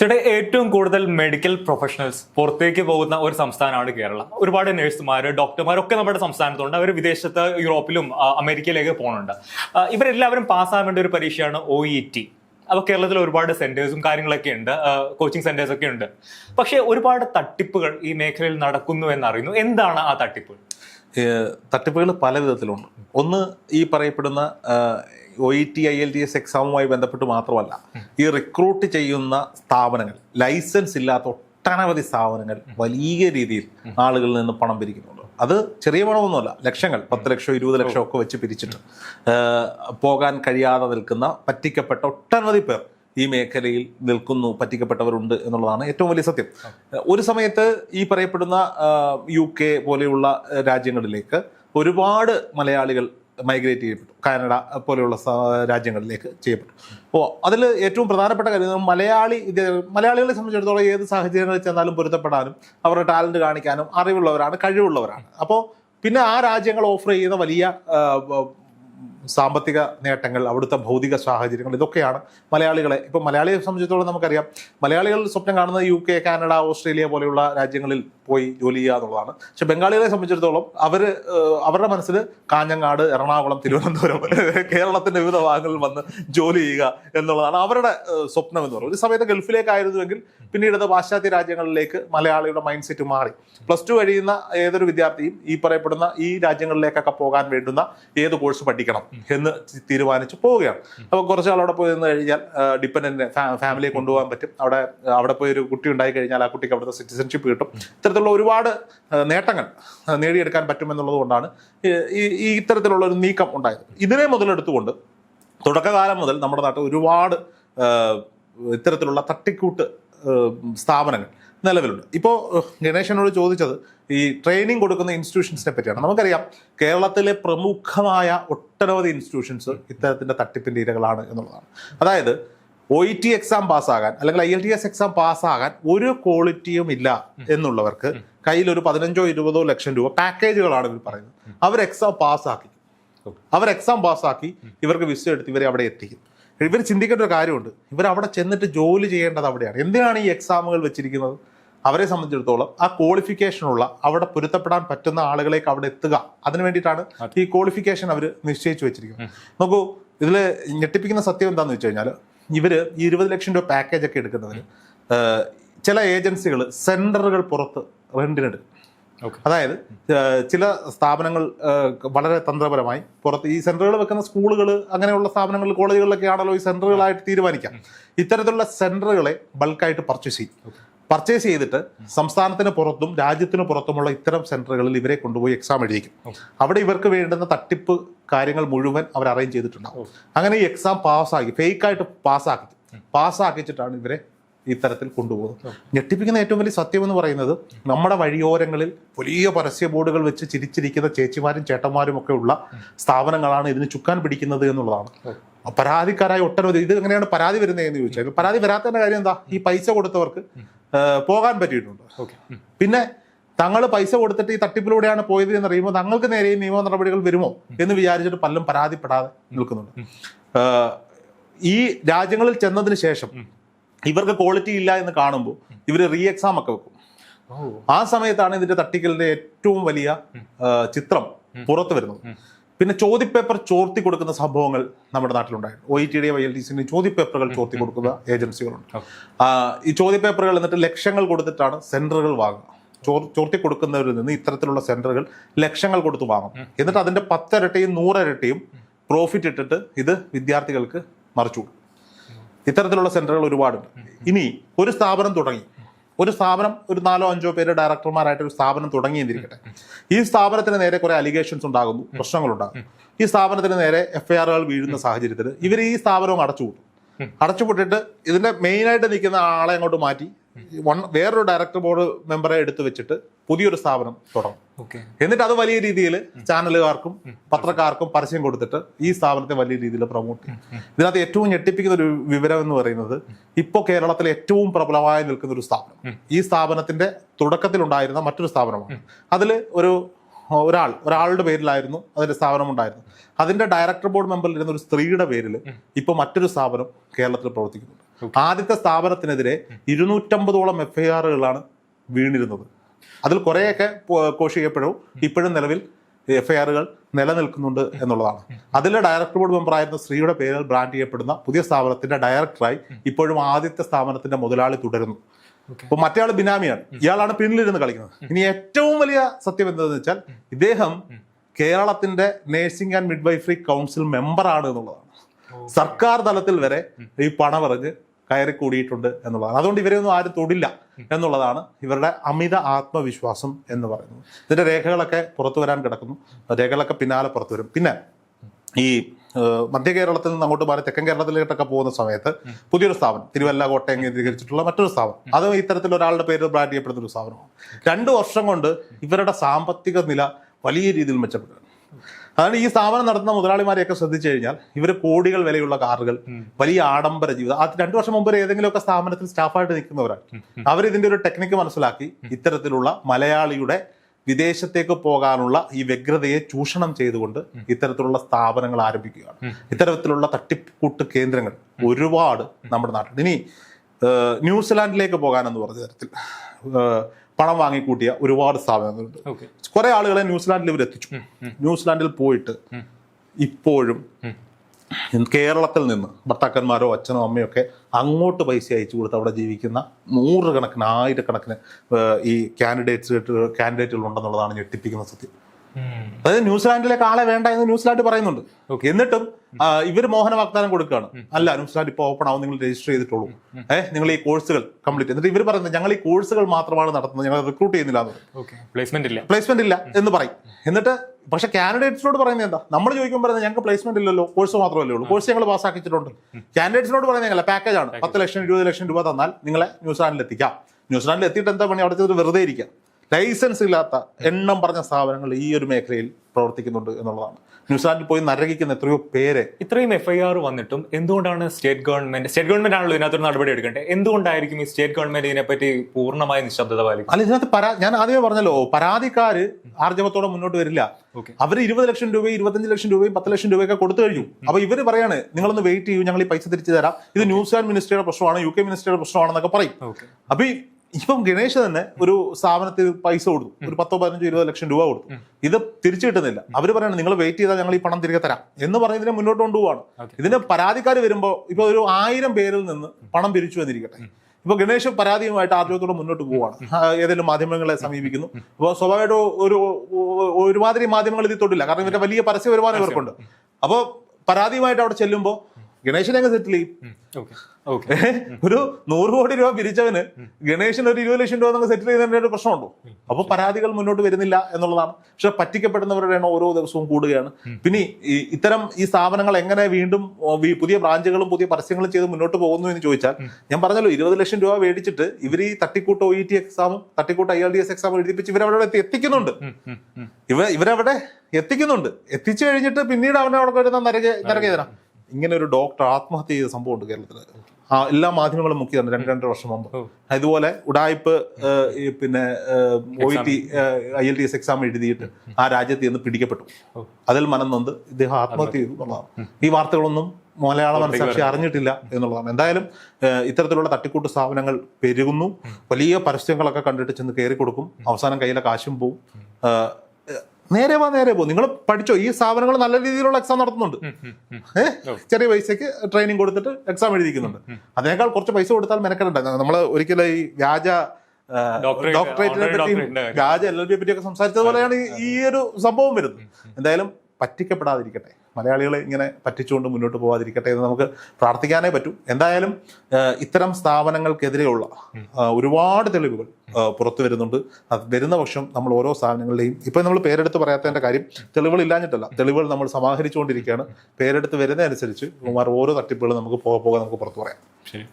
ചേട്ടാ ഏറ്റവും കൂടുതൽ മെഡിക്കൽ പ്രൊഫഷണൽസ് പുറത്തേക്ക് പോകുന്ന ഒരു സംസ്ഥാനമാണ് കേരളം. ഒരുപാട് നഴ്സുമാർ ഡോക്ടർമാരൊക്കെ നമ്മുടെ സംസ്ഥാനത്തുണ്ട്. അവർ വിദേശത്ത് യൂറോപ്പിലും അമേരിക്കയിലേക്ക് പോകുന്നുണ്ട് ഇവരെല്ലാവരും പാസ്സാകാൻ വേണ്ട ഒരു പരീക്ഷയാണ് ഒ ഇ ടി അപ്പോൾ കേരളത്തിൽ ഒരുപാട് സെന്റേഴ്സും കാര്യങ്ങളൊക്കെ ഉണ്ട്. കോച്ചിങ് സെന്റേഴ്സ് ഒക്കെ ഉണ്ട്. പക്ഷേ ഒരുപാട് തട്ടിപ്പുകൾ ഈ മേഖലയിൽ നടക്കുന്നു എന്നറിയുന്നു. എന്താണ് ആ തട്ടിപ്പ്? തട്ടിപ്പുകൾ പല വിധത്തിലുണ്ട്. ഒന്ന് ഈ പറയപ്പെടുന്ന O E T I L T S എക്സാമുമായി ബന്ധപ്പെട്ട് മാത്രമല്ല ഈ റിക്രൂട്ട് ചെയ്യുന്ന സ്ഥാപനങ്ങൾ ലൈസൻസ് ഇല്ലാത്ത ഒട്ടനവധി സ്ഥാപനങ്ങൾ വലിയ രീതിയിൽ ആളുകളിൽ നിന്ന് പണം പിരിക്കുന്നുണ്ട്. അത് ചെറിയ പണമൊന്നുമല്ല ലക്ഷങ്ങൾ പത്ത് ലക്ഷം ഇരുപത് ലക്ഷം ഒക്കെ വെച്ച് പിരിച്ചിട്ട് പോകാൻ കഴിയാതെ നിൽക്കുന്ന പറ്റിക്കപ്പെട്ട ഒട്ടനവധി പേർ ഈ മേഖലയിൽ നിൽക്കുന്നു പറ്റിക്കപ്പെട്ടവരുണ്ട് എന്നുള്ളതാണ് ഏറ്റവും വലിയ സത്യം. ഒരു സമയത്ത് ഈ പറയപ്പെടുന്ന യു കെ പോലെയുള്ള രാജ്യങ്ങളിലേക്ക് ഒരുപാട് മലയാളികൾ മൈഗ്രേറ്റ് ചെയ്യപ്പെട്ടു. കാനഡ പോലെയുള്ള രാജ്യങ്ങളിലേക്ക് ചെയ്യപ്പെട്ടു. അപ്പോൾ അതിൽ ഏറ്റവും പ്രധാനപ്പെട്ട കാര്യം മലയാളി മലയാളികളെ സംബന്ധിച്ചിടത്തോളം ഏത് സാഹചര്യങ്ങളിൽ ചെന്നാലും പൊരുത്തപ്പെടാനും അവരുടെ ടാലന്റ് കാണിക്കാനും അറിവുള്ളവരാണ് കഴിവുള്ളവരാണ്. അപ്പോൾ പിന്നെ ആ രാജ്യങ്ങൾ ഓഫർ ചെയ്യുന്ന വലിയ സാമ്പത്തിക നേട്ടങ്ങൾ അവിടുത്തെ ഭൗതിക സാഹചര്യങ്ങൾ ഇതൊക്കെയാണ് മലയാളികളെ. ഇപ്പം മലയാളിയെ സംബന്ധിച്ചിടത്തോളം നമുക്കറിയാം മലയാളികൾ സ്വപ്നം കാണുന്നത് യു കെ കാനഡ ഓസ്ട്രേലിയ പോലെയുള്ള രാജ്യങ്ങളിൽ പോയി ജോലി ചെയ്യുക എന്നുള്ളതാണ്. പക്ഷെ ബംഗാളികളെ സംബന്ധിച്ചിടത്തോളം അവർ അവരുടെ മനസ്സിൽ കാഞ്ഞങ്ങാട് എറണാകുളം തിരുവനന്തപുരം കേരളത്തിന്റെ വിവിധ ഭാഗങ്ങളിൽ വന്ന് ജോലി ചെയ്യുക എന്നുള്ളതാണ് അവരുടെ സ്വപ്നം എന്ന് പറയുന്നത്. ഒരു സമയത്ത് ഗൾഫിലേക്കായിരുന്നുവെങ്കിൽ പിന്നീട് അത് പാശ്ചാത്യ രാജ്യങ്ങളിലേക്ക് മലയാളിയുടെ മൈൻഡ് സെറ്റ് മാറി. പ്ലസ് ടു കഴിയുന്ന ഏതൊരു വിദ്യാർത്ഥിയും ഈ പറയപ്പെടുന്ന ഈ രാജ്യങ്ങളിലേക്കൊക്കെ പോകാൻ വേണ്ടുന്ന ഏത് കോഴ്സ് പഠിക്കണം? എന്ന് തീരുമാനിച്ച് പോവുകയാണ്. അപ്പോൾ കുറച്ച് അവിടെ പോയി നിന്ന് കഴിഞ്ഞാൽ ഡിപ്പെൻഡന്റ് ഫാമിലിയെ കൊണ്ടുപോകാൻ പറ്റും. അവിടെ അവിടെ പോയി ഒരു കുട്ടി ഉണ്ടായി കഴിഞ്ഞാൽ ആ കുട്ടിക്ക് അവിടുത്തെ സിറ്റിസൺഷിപ്പ് കിട്ടും. ഇത്തരത്തിലുള്ള ഒരുപാട് നേട്ടങ്ങൾ നേടിയെടുക്കാൻ പറ്റുമെന്നുള്ളത് കൊണ്ടാണ് ഈ- ഇത്തരത്തിലുള്ള ഒരു നീക്കം ഉണ്ടായത്. ഇതിനെ മുതലെടുത്തുകൊണ്ട് തുടക്കകാലം മുതൽ നമ്മുടെ നാട്ടിൽ ഒരുപാട് ഇത്തരത്തിലുള്ള തട്ടിക്കൂട്ട് സ്ഥാപനങ്ങൾ നിലവിലുണ്ട്. ഇപ്പോൾ ഗണേശനോട് ചോദിച്ചത് ഈ ട്രെയിനിങ് കൊടുക്കുന്ന ഇൻസ്റ്റിറ്റ്യൂഷൻസിനെ പറ്റിയാണ്. നമുക്കറിയാം കേരളത്തിലെ പ്രമുഖമായ ഒട്ടനവധി ഇൻസ്റ്റിറ്റ്യൂഷൻസ് ഇത്തരത്തിന്റെ തട്ടിപ്പിന്റെ ഇരകളാണ് എന്നുള്ളതാണ്. അതായത് ഒ ഇ ടി എക്സാം പാസ്സാകാൻ അല്ലെങ്കിൽ I L T S exam പാസ്സാകാൻ ഒരു ക്വാളിറ്റിയും ഇല്ല എന്നുള്ളവർക്ക് കയ്യിൽ ഒരു പതിനഞ്ചോ ഇരുപതോ ലക്ഷം രൂപ പാക്കേജുകളാണ് ഇവർ പറയുന്നത്. അവർ എക്സാം പാസ്സാക്കി. അവർ എക്സാം പാസ്സാക്കി ഇവർക്ക് വിസ എടുത്ത് ഇവരെ അവിടെ എത്തിക്കും. ഇവർ ചിന്തിക്കേണ്ട ഒരു കാര്യമുണ്ട്. ഇവർ അവിടെ ചെന്നിട്ട് ജോലി ചെയ്യേണ്ടത് അവിടെയാണ്. എന്തിനാണ് ഈ എക്സാമുകൾ വെച്ചിരിക്കുന്നത്? അവരെ സംബന്ധിച്ചിടത്തോളം ആ ക്വാളിഫിക്കേഷനുള്ള അവിടെ പൊരുത്തപ്പെടാൻ പറ്റുന്ന ആളുകളേക്ക് അവിടെ എത്തുക അതിന് വേണ്ടിയിട്ടാണ് ഈ ക്വാളിഫിക്കേഷൻ അവർ നിശ്ചയിച്ചു വെച്ചിരിക്കുന്നത്. നോക്കൂ ഇതിൽ ഞെട്ടിപ്പിക്കുന്ന സത്യം എന്താണെന്ന് വെച്ച് കഴിഞ്ഞാൽ ഇവർ ഈ ഇരുപത് ലക്ഷം രൂപ പാക്കേജ് ഒക്കെ എടുക്കുന്നതിന് ചില ഏജൻസികൾ സെന്ററുകൾ പുറത്ത് റെന്റിനെടുക്കും അതായത് ചില സ്ഥാപനങ്ങൾ വളരെ തന്ത്രപരമായി പുറത്ത് ഈ സെന്ററുകൾ വെക്കുന്ന സ്കൂളുകൾ അങ്ങനെയുള്ള സ്ഥാപനങ്ങൾ കോളേജുകളിലൊക്കെ ആണല്ലോ ഈ സെന്ററുകളായിട്ട് തീരുമാനിക്കാം ഇത്തരത്തിലുള്ള സെന്ററുകളെ ബൾക്കായിട്ട് പർച്ചേസ് ചെയ്യും. പർച്ചേസ് ചെയ്തിട്ട് സംസ്ഥാനത്തിന് പുറത്തും രാജ്യത്തിന് പുറത്തുമുള്ള ഇത്തരം സെന്ററുകളിൽ ഇവരെ കൊണ്ടുപോയി എക്സാം എഴുതിക്കും അവിടെ ഇവർക്ക് വേണ്ടുന്ന തട്ടിപ്പ് കാര്യങ്ങൾ മുഴുവൻ അവർ അറേഞ്ച് ചെയ്തിട്ടുണ്ടാവും. അങ്ങനെ ഈ എക്സാം പാസ്സാക്കി ഫേക്കായിട്ട് പാസ്സാക്കി പാസ്സാക്കിച്ചിട്ടാണ് ഇവരെ ഇത്തരത്തിൽ കൊണ്ടുപോകുന്നത്. ഞെട്ടിപ്പിക്കുന്ന ഏറ്റവും വലിയ സത്യം എന്ന് പറയുന്നത് നമ്മുടെ വഴിയോരങ്ങളിൽ വലിയ പരസ്യ ബോർഡുകൾ വെച്ച് ചിരിച്ചിരിക്കുന്ന ചേച്ചിമാരും ചേട്ടന്മാരും ഒക്കെ ഉള്ള സ്ഥാപനങ്ങളാണ് ഇതിന് ചുക്കാൻ പിടിക്കുന്നത് എന്നുള്ളതാണ്. പരാതിക്കാരായ ഒട്ടനവധി ഇത് എങ്ങനെയാണ് പരാതി വരുന്നതെന്ന് ചോദിച്ചാൽ പരാതി വരാത്തതിന്റെ കാര്യം എന്താ? ഈ പൈസ കൊടുത്തവർക്ക് പോകാൻ പറ്റിയിട്ടുണ്ട്. ഓക്കെ. പിന്നെ തങ്ങൾ പൈസ കൊടുത്തിട്ട് ഈ തട്ടിപ്പിലൂടെയാണ് പോയത് എന്ന് അറിയുമ്പോൾ തങ്ങൾക്ക് നേരെ ഈ നിയമ നടപടികൾ വരുമോ എന്ന് വിചാരിച്ചിട്ട് പലരും പരാതിപ്പെടാതെ നിൽക്കുന്നുണ്ട്. ഈ രാജ്യങ്ങളിൽ ചെന്നതിന് ശേഷം ഇവർക്ക് ക്വാളിറ്റി ഇല്ല എന്ന് കാണുമ്പോൾ ഇവർ റീ എക്സാം ഒക്കെ വെക്കും. ആ സമയത്താണ് ഇതിന്റെ തട്ടിക്കലിന്റെ ഏറ്റവും വലിയ ചിത്രം പുറത്തു വരുന്നത്. പിന്നെ ചോദ്യപേപ്പർ ചോർത്തി കൊടുക്കുന്ന സംഭവങ്ങൾ നമ്മുടെ നാട്ടിലുണ്ടായിരുന്നു. O E T D Y L T സിന്റെ ചോദ്യപേപ്പറുകൾ ചോർത്തി കൊടുക്കുന്ന ഏജൻസികളുണ്ട്. ഈ ചോദ്യപേപ്പറുകൾ എന്നിട്ട് ലക്ഷങ്ങൾ കൊടുത്തിട്ടാണ് സെന്ററുകൾ വാങ്ങുക. ചോർ ചോർത്തി കൊടുക്കുന്നവരിൽ നിന്ന് ഇത്തരത്തിലുള്ള സെന്ററുകൾ ലക്ഷങ്ങൾ കൊടുത്ത് വാങ്ങും. എന്നിട്ട് അതിന്റെ പത്തിരട്ടിയും നൂറിരട്ടിയും പ്രോഫിറ്റ് ഇട്ടിട്ട് ഇത് വിദ്യാർത്ഥികൾക്ക് മറിച്ചു കൊടുക്കും. ഇത്തരത്തിലുള്ള സെന്ററുകൾ ഒരുപാടുണ്ട്. ഇനി ഒരു സ്ഥാപനം തുടങ്ങി. ഒരു സ്ഥാപനം ഒരു നാലോ അഞ്ചോ പേര് ഡയറക്ടർമാരായിട്ട് ഒരു സ്ഥാപനം തുടങ്ങിയെന്നിരിക്കട്ടെ ഈ സ്ഥാപനത്തിന് നേരെ കുറെ അലിഗേഷൻസ് ഉണ്ടാകുന്നു പ്രശ്നങ്ങളുണ്ടാകും ഈ സ്ഥാപനത്തിന് നേരെ എഫ്ഐആറുകൾ വീഴുന്ന സാഹചര്യത്തിൽ ഇവർ ഈ സ്ഥാപനവും അടച്ചുപൂട്ടും. അടച്ചുപൂട്ടിട്ട് ഇതിന്റെ മെയിനായിട്ട് നിൽക്കുന്ന ആളെ അങ്ങോട്ട് മാറ്റി വൺ വേറൊരു ഡയറക്ടർ ബോർഡ് മെമ്പറെ എടുത്തു വെച്ചിട്ട് പുതിയൊരു സ്ഥാപനം തുടങ്ങും. എന്നിട്ട് അത് വലിയ രീതിയിൽ ചാനലുകാർക്കും പത്രക്കാർക്കും പരസ്യം കൊടുത്തിട്ട് ഈ സ്ഥാപനത്തെ വലിയ രീതിയിൽ പ്രൊമോട്ട് ചെയ്യും. ഇതിനകത്ത് ഏറ്റവും ഞെട്ടിപ്പിക്കുന്ന ഒരു വിവരം എന്ന് പറയുന്നത് ഇപ്പോൾ കേരളത്തിൽ ഏറ്റവും പ്രബലമായി നിൽക്കുന്ന ഒരു സ്ഥാപനം ഈ സ്ഥാപനത്തിന്റെ തുടക്കത്തിലുണ്ടായിരുന്ന മറ്റൊരു സ്ഥാപനമാണ്. അതിൽ ഒരു ഒരാൾ ഒരാളുടെ പേരിലായിരുന്നു അതിന്റെ സ്ഥാപനം ഉണ്ടായിരുന്നു അതിന്റെ ഡയറക്ടർ ബോർഡ് മെമ്പറിൽ ഇരുന്ന ഒരു സ്ത്രീയുടെ പേരിൽ ഇപ്പോൾ മറ്റൊരു സ്ഥാപനം കേരളത്തിൽ പ്രവർത്തിക്കുന്നുണ്ട്. ആദ്യത്തെ സ്ഥാപനത്തിനെതിരെ ഇരുന്നൂറ്റമ്പതോളം എഫ് ഐ ആറുകളാണ് വീണിരുന്നത്. അതിൽ കുറേയൊക്കെ കോഷ് ചെയ്യപ്പെടും ഇപ്പോഴും നിലവിൽ എഫ് ഐ ആറുകൾ നിലനിൽക്കുന്നുണ്ട് എന്നുള്ളതാണ്. അതിലെ ഡയറക്ടർ ബോർഡ് മെമ്പറായിരുന്ന സ്ത്രീയുടെ പേരിൽ ബ്രാൻഡ് ചെയ്യപ്പെടുന്ന പുതിയ സ്ഥാപനത്തിന്റെ ഡയറക്ടറായി ഇപ്പോഴും ആദ്യത്തെ സ്ഥാപനത്തിന്റെ മുതലാളി തുടരുന്നു. അപ്പൊ മറ്റേ ആൾ ബിനാമിയാണ് ഇയാളാണ് പിന്നിലിരുന്ന് കളിക്കുന്നത്. ഇനി ഏറ്റവും വലിയ സത്യം എന്താണെന്ന് വെച്ചാൽ ഇദ്ദേഹം കേരളത്തിന്റെ നേഴ്സിംഗ് ആൻഡ് മിഡ്വൈഫറി കൗൺസിൽ മെമ്പറാണ് എന്നുള്ളതാണ്. സർക്കാർ തലത്തിൽ വരെ ഈ പണമെറിഞ്ഞ് കയറി കൂടിയിട്ടുണ്ട് എന്നുള്ളതാണ്. അതുകൊണ്ട് ഇവരെയൊന്നും ആരും തൊടില്ല എന്നുള്ളതാണ് ഇവരുടെ അമിത ആത്മവിശ്വാസം എന്ന് പറയുന്നത്. ഇതിന്റെ രേഖകളൊക്കെ പുറത്തു വരാൻ കിടക്കുന്നു. രേഖകളൊക്കെ പിന്നാലെ പുറത്തു വരും. പിന്നെ ഈ മധ്യ കേരളത്തിൽ നിന്ന് അങ്ങോട്ട് മാറി തെക്കൻ കേരളത്തിലേക്കൊക്കെ പോകുന്ന സമയത്ത് പുതിയൊരു സ്ഥാപനം തിരുവല്ല കോട്ടയം കേന്ദ്രീകരിച്ചിട്ടുള്ള മറ്റൊരു സ്ഥാപനം. അത് ഇത്തരത്തിൽ ഒരാളുടെ പേര് ബ്രാൻഡ് ചെയ്യപ്പെടുന്ന ഒരു സ്ഥാപനമാണ്. രണ്ട് വർഷം കൊണ്ട് ഇവരുടെ സാമ്പത്തിക നില വലിയ രീതിയിൽ മെച്ചപ്പെട്ടു. അതാണ് ഈ സ്ഥാപനം നടത്തുന്ന മുതലാളിമാരെയൊക്കെ ശ്രദ്ധിച്ചു കഴിഞ്ഞാൽ ഇവർ കോടികൾ വിലയുള്ള കാറുകൾ വലിയ ആഡംബര ജീവിതം. അത് രണ്ടു വർഷം മുമ്പ് ഏതെങ്കിലുമൊക്കെ സ്ഥാപനത്തിൽ സ്റ്റാഫായിട്ട് നിൽക്കുന്നവരാണ്. അവർ ഇതിന്റെ ഒരു ടെക്നിക്ക് മനസ്സിലാക്കി ഇത്തരത്തിലുള്ള മലയാളിയുടെ വിദേശത്തേക്ക് പോകാനുള്ള ഈ വ്യഗ്രതയെ ചൂഷണം ചെയ്തുകൊണ്ട് ഇത്തരത്തിലുള്ള സ്ഥാപനങ്ങൾ ആരംഭിക്കുകയാണ്. ഇത്തരത്തിലുള്ള തട്ടിക്കൂട്ട് കേന്ദ്രങ്ങൾ ഒരുപാട് നമ്മുടെ നാട്ടിൽ. ഇനി ന്യൂസിലാൻഡിലേക്ക് പോകാനെന്ന് പറഞ്ഞ തരത്തിൽ പണം വാങ്ങിക്കൂട്ടിയ ഒരുപാട് സ്ഥാപനങ്ങളുണ്ട്. കുറെ ആളുകളെ ന്യൂസിലാൻഡിൽ ഇവർ എത്തിച്ചു. ന്യൂസിലാൻഡിൽ പോയിട്ട് ഇപ്പോഴും കേരളത്തിൽ നിന്ന് ഭർത്താക്കന്മാരോ അച്ഛനോ അമ്മയോ ഒക്കെ അങ്ങോട്ട് പൈസ അയച്ചു കൊടുത്ത് അവിടെ ജീവിക്കുന്ന നൂറുകണക്കിന് ആയിരക്കണക്കിന് ഈ കാൻഡിഡേറ്റ്സ് കാൻഡിഡേറ്റുകൾ ഉണ്ടെന്നുള്ളതാണ് ഞെട്ടിപ്പിക്കുന്ന സത്യം. അതായത് ന്യൂസിലാൻഡിലേക്ക് ആളെ വേണ്ട എന്ന് ന്യൂസിലാൻഡ് പറയുന്നുണ്ട്. എന്നിട്ടും ഇവർ മോഹന വാഗ്ദാനം കൊടുക്കുകയാണ്. അല്ല അനുസാർ ഇപ്പോൾ ഓപ്പൺ ആവും നിങ്ങൾ രജിസ്റ്റർ ചെയ്തിട്ടുള്ളൂ. ഏഹ് നിങ്ങൾ ഈ കോഴ്സുകൾ കംപ്ലീറ്റ് എന്നിട്ട് ഇവർ പറയുന്നത് ഞങ്ങൾ ഈ കോഴ്സുകൾ മാത്രമാണ് നടത്തുന്നത്. ഞങ്ങൾ റിക്രൂട്ട് ചെയ്യുന്നില്ല പ്ലേസ്മെന്റ് ഇല്ല. പ്ലേസ്മെന്റ് ഇല്ല എന്ന് പറയും. എന്നിട്ട് പക്ഷെ കാൻഡിഡേറ്റ്സിനോട് പറയുന്നത് എന്താ? നമ്മൾ ചോദിക്കുമ്പോൾ പറയുന്നത് ഞങ്ങൾക്ക് പ്ലേസ്മെന്റ് ഇല്ലല്ലോ കോഴ്സ് മാത്രമല്ലേ ഉള്ളൂ. കോഴ്സ് ഞങ്ങൾ പാസ്സാക്കിച്ചിട്ടുണ്ട് കാൻഡിഡേറ്റ്സിനോട് പറയുന്നത് പാക്കേജാണ് പത്ത് ലക്ഷം ഇരുപത് ലക്ഷം രൂപ തന്നാൽ നിങ്ങളെ ന്യൂസിലാൻഡിൽ എത്തിക്കാം. ന്യൂസിലാൻഡിൽ എത്തിയിട്ട് എന്താ പണി? അവിടെ വെറുതെ ഇരിക്കാം ലൈസൻസ് ഇല്ലാത്ത എണ്ണം പറഞ്ഞ സ്ഥാപനങ്ങൾ ഈ ഒരു മേഖലയിൽ പ്രവർത്തിക്കുന്നുണ്ട് എന്നുള്ളതാണ്. ന്യൂസിലാൻഡിൽ പോയി നരകിക്കുന്ന എത്രയോ പേരെ ഇത്രയും എഫ് ഐ ആർ വന്നിട്ടും എന്തുകൊണ്ടാണ് സ്റ്റേറ്റ് ഗവൺമെന്റ് സ്റ്റേറ്റ് ഗവൺമെന്റ് ആണല്ലോ ഇതിനകത്തൊരു നടപടി എടുക്കേണ്ടത്? എന്തുകൊണ്ടായിരിക്കും ഈ സ്റ്റേറ്റ് ഗവൺമെന്റ് ഇതിനെപ്പറ്റി പൂർണമായ നിശബ്ദത പാലിക്കും അല്ല ഇതിനകത്ത് പരാ ഞാൻ ആദ്യമേ പറഞ്ഞല്ലോ പരാതിക്കാര് ആർജവത്തോടെ മുന്നോട്ട് വരില്ല. അവർ ഇരുപത് ലക്ഷം രൂപയും ഇരുപത്തഞ്ച് ലക്ഷം രൂപയും പത്ത് ലക്ഷം രൂപയൊക്കെ കൊടുത്തു കഴിഞ്ഞു. അപ്പൊ ഇവർ പറയാണ് നിങ്ങളൊന്ന് വെയിറ്റ് ചെയ്യൂ ഞങ്ങൾ ഈ പൈസ തിരിച്ചു തരാം. ഇത് ന്യൂസിലാൻഡ് മിനിസ്റ്ററിയുടെ പ്രശ്നമാണ് യു കെ മിനിസ്റ്ററിയുടെ പ്രശ്നമാണെന്നൊക്കെ പറയും. അപ്പൊ ഈ ഇപ്പം ഗണേഷ് തന്നെ ഒരു സ്ഥാപനത്തിൽ പൈസ കൊടുത്തു. ഒരു പത്തോ പതിനഞ്ചോ ഇരുപത് ലക്ഷം രൂപ കൊടുത്തു. ഇത് തിരിച്ചു കിട്ടുന്നില്ല. അവർ പറയണം നിങ്ങൾ വെയിറ്റ് ചെയ്താൽ ഞങ്ങൾ ഈ പണം തിരികെ തരാം. എന്ന് പറഞ്ഞ് ഇതിനെ മുന്നോട്ട് കൊണ്ടുപോവാണ്. ഇതിന്റെ ഇതിന് പരാതിക്കാർ വരുമ്പോൾ ഇപ്പൊ ഒരു ആയിരം പേരിൽ നിന്ന് പണം പിരിച്ചു വന്നിരിക്കട്ടെ. ഇപ്പൊ ഗണേഷ് പരാതിയുമായിട്ട് ആദ്യത്തോടെ മുന്നോട്ട് പോവാണ്. ഏതെങ്കിലും മാധ്യമങ്ങളെ സമീപിക്കുന്നു. അപ്പോൾ സ്വാഭാവികമായിട്ട് ഒരു ഒരുമാതിരി മാധ്യമങ്ങൾ ഇതിൽ തൊട്ടില്ല കാരണം ഇവരുടെ വലിയ പരസ്യ വരുമാനം ഇവർക്കുണ്ട്. അപ്പോൾ പരാതിയുമായിട്ട് അവിടെ ചെല്ലുമ്പോൾ ഗണേശനെ അങ്ങ് സെറ്റിൽ ചെയ്യും. ഒരു നൂറ് കോടി രൂപ പിരിച്ചവന് ഗണേശന് ഒരു ഇരുപത് ലക്ഷം രൂപ സെറ്റിൽ ചെയ്യുന്നതിന്റെ ഒരു പ്രശ്നമുണ്ടോ? അപ്പൊ പരാതികൾ മുന്നോട്ട് വരുന്നില്ല എന്നുള്ളതാണ്. പക്ഷെ പറ്റിക്കപ്പെടുന്നവരുടെ എണ്ണം ഓരോ ദിവസവും കൂടുകയാണ്. പിന്നെ ഇത്തരം ഈ സ്ഥാപനങ്ങൾ എങ്ങനെ വീണ്ടും പുതിയ ബ്രാഞ്ചുകളും പുതിയ പരസ്യങ്ങളും ചെയ്ത് മുന്നോട്ട് പോകുന്നു എന്ന് ചോദിച്ചാൽ ഞാൻ പറഞ്ഞല്ലോ ഇരുപത് ലക്ഷം രൂപ മേടിച്ചിട്ട് ഇവർ ഈ തട്ടിക്കൂട്ട് ഒ ഇ ടി എക്സാമും തട്ടിക്കൂട്ട് ഐ എൽ ഡി എസ് എക്സാമും എഴുതിപ്പിച്ച് ഇവരവിടെ എത്തി- എത്തിക്കുന്നുണ്ട്. ഇവ ഇവരവിടെ എത്തിക്കുന്നുണ്ട്. എത്തിച്ചു കഴിഞ്ഞിട്ട് പിന്നീട് അവനെ അവിടെ വരുന്ന നരക നരകേതന ഇങ്ങനെ ഒരു ഡോക്ടർ ആത്മഹത്യ ചെയ്ത സംഭവം ഉണ്ട് കേരളത്തിൽ ആ എല്ലാ മാധ്യമങ്ങളും മുക്കിയതാണ് രണ്ട് രണ്ടര വർഷം മുമ്പ്. അതുപോലെ ഇതുപോലെ ഉടായ്പ് പിന്നെ O E T IELTS exam എഴുതിയിട്ട് ആ രാജ്യത്ത് നിന്ന് പിടിക്കപ്പെട്ടു. അതിൽ മനം നൊന്ത് ഇദ്ദേഹം ആത്മഹത്യ ചെയ്തു എന്നുള്ളതാണ്. ഈ വാർത്തകളൊന്നും മലയാള മനസ്സാക്ഷി അറിഞ്ഞിട്ടില്ല എന്നുള്ളതാണ്. എന്തായാലും ഇത്തരത്തിലുള്ള തട്ടിക്കൂട്ട് സ്ഥാപനങ്ങൾ പെരുകുന്നു. വലിയ പരസ്യങ്ങളൊക്കെ കണ്ടിട്ട് ചെന്ന് കയറി കൊടുക്കും അവസാനം കയ്യിലെ കാശും പോവും. നേരെ വാ നേരെ പോകും നിങ്ങൾ പഠിച്ചോ. ഈ സ്ഥാപനങ്ങൾ നല്ല രീതിയിലുള്ള എക്സാം നടത്തുന്നുണ്ട്. ഏഹ് ചെറിയ പൈസക്ക് ട്രെയിനിങ് കൊടുത്തിട്ട് എക്സാം എഴുതിക്കുന്നുണ്ട്. അതിനേക്കാൾ കുറച്ച് പൈസ കൊടുത്താൽ മെനക്കെടണ്ട. നമ്മൾ ഒരിക്കലും ഈ വ്യാജ ഡോക്ടറേറ്റിനെ പറ്റിയും. വ്യാജ എൽ എൽ ബിയെ പറ്റിയൊക്കെ സംസാരിച്ചതുപോലെയാണ് ഈ- ഈ ഒരു സംഭവം വരുന്നത്. എന്തായാലും പറ്റിക്കപ്പെടാതിരിക്കട്ടെ. മലയാളികളെ ഇങ്ങനെ പറ്റിച്ചുകൊണ്ട് മുന്നോട്ട് പോകാതിരിക്കട്ടെ എന്ന് നമുക്ക് പ്രാർത്ഥിക്കാനേ പറ്റൂ. എന്തായാലും ഇത്തരം സ്ഥാപനങ്ങൾക്കെതിരെയുള്ള ഒരുപാട് തെളിവുകൾ പുറത്തു വരുന്നുണ്ട്. അത് വരുന്ന പക്ഷം നമ്മൾ ഓരോ സ്ഥാപനങ്ങളുടെയും ഇപ്പം നമ്മൾ പേരെടുത്ത് പറയാത്തതിന്റെ കാര്യം തെളിവുകൾ ഇല്ലാഞ്ഞിട്ടല്ല. തെളിവുകൾ നമ്മൾ സമാഹരിച്ചുകൊണ്ടിരിക്കുകയാണ്. പേരെടുത്ത് വരുന്നതനുസരിച്ച് കുമാർ ഓരോ തട്ടിപ്പുകളും നമുക്ക് പോകെ പോകെ നമുക്ക് പുറത്തു പറയാം. ശരി.